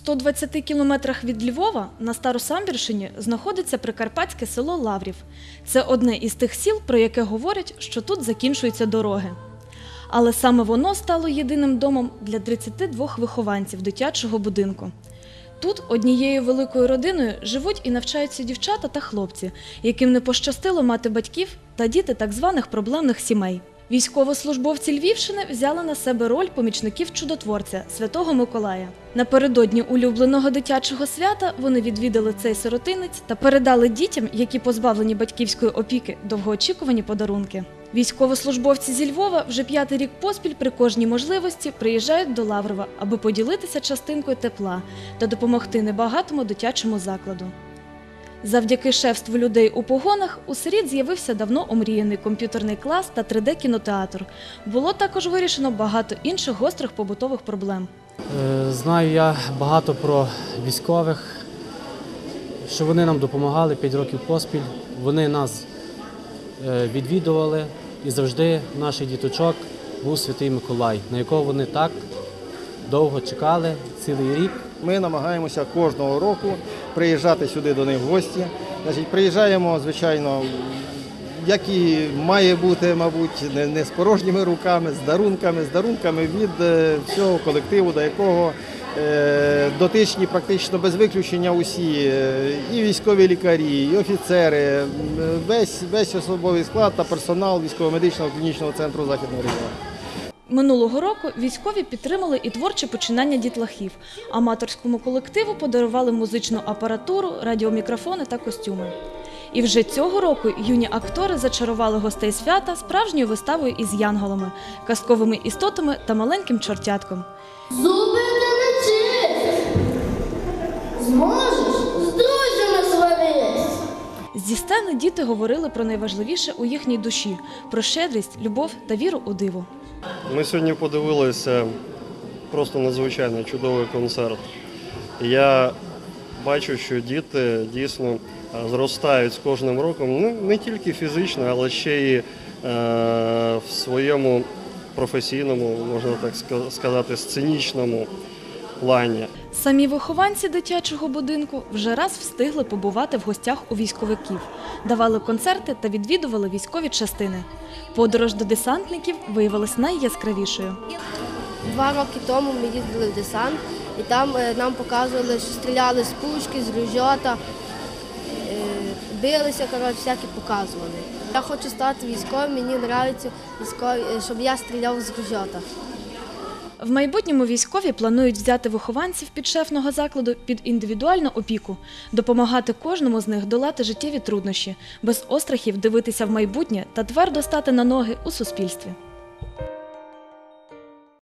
120 кілометрах від Львова на Старосамбірщині знаходиться прикарпатське село Лаврів. Це одне із тих сіл, про яке говорять, що тут закінчуються дороги. Але саме воно стало єдиним домом для 32 вихованців дитячого будинку. Тут однією великою родиною живуть і навчаються дівчата та хлопці, яким не пощастило мати батьків та діти так званих проблемних сімей. Військовослужбовці Львівщини взяли на себе роль помічників чудотворця Святого Миколая. Напередодні улюбленого дитячого свята вони відвідали цей сиротинець та передали дітям, які позбавлені батьківської опіки, довгоочікувані подарунки. Військовослужбовці зі Львова вже п'ятий рік поспіль при кожній можливості приїжджають до Лаврова, аби поділитися частинкою тепла та допомогти небагатому дитячому закладу. Завдяки шефству людей у погонах у сиріт з'явився давно омріяний комп'ютерний клас та 3D-кінотеатр. Було також вирішено багато інших гострих побутових проблем. Е, Знаю я багато про військових, що вони нам допомагали 5 років поспіль. Вони нас е, відвідували і завжди наших діточок був Святий Миколай, на якого вони так довго чекали цілий рік. Ми намагаємося кожного року приїжджати сюди до них в гості. Значить, приїжджаємо, звичайно, як і має бути, мабуть, не, з порожніми руками, з дарунками, з дарунками від е, всього колективу, до якого е, дотичні практично без виключення усі, е, і військові лікарі, і офіцери, весь, весь особовий склад та персонал військово-медичного клінічного центру Західного регіону. Минулого року військові підтримали і творче починання дітлахів. Аматорському колективу подарували музичну апаратуру, радіомікрофони та костюми. І вже цього року юні актори зачарували гостей свята справжньою виставою із янголами, казковими істотами та маленьким чортятком. Зуби не чисть. Зі сцени діти говорили про найважливіше у їхній душі про щедрість, любов та віру у диво. Ми сьогодні подивилися просто надзвичайно чудовий концерт. Я бачу, що діти дійсно е, зростають з кожним роком ну, не тільки фізично, але ще й е, в своєму професійному, можна так сказати, сценічному плані. Самі вихованці дитячого будинку вже раз встигли побувати в гостях у військовиків, давали концерти та відвідували військові частини. Подорож до десантників виявилась найяскравішою. Два роки тому ми їздили в десант, і там е, нам показували, що стріляли з пушки, з ружьота, е, билися, коротше, всякі показували. Я хочу стати військовим, мені подобається військові, е, щоб я стріляв з ружьота. В майбутньому військові планують взяти вихованців підшефного закладу під індивідуальну опіку, допомагати кожному з них долати життєві труднощі, без острахів дивитися в майбутнє та твердо стати на ноги у суспільстві.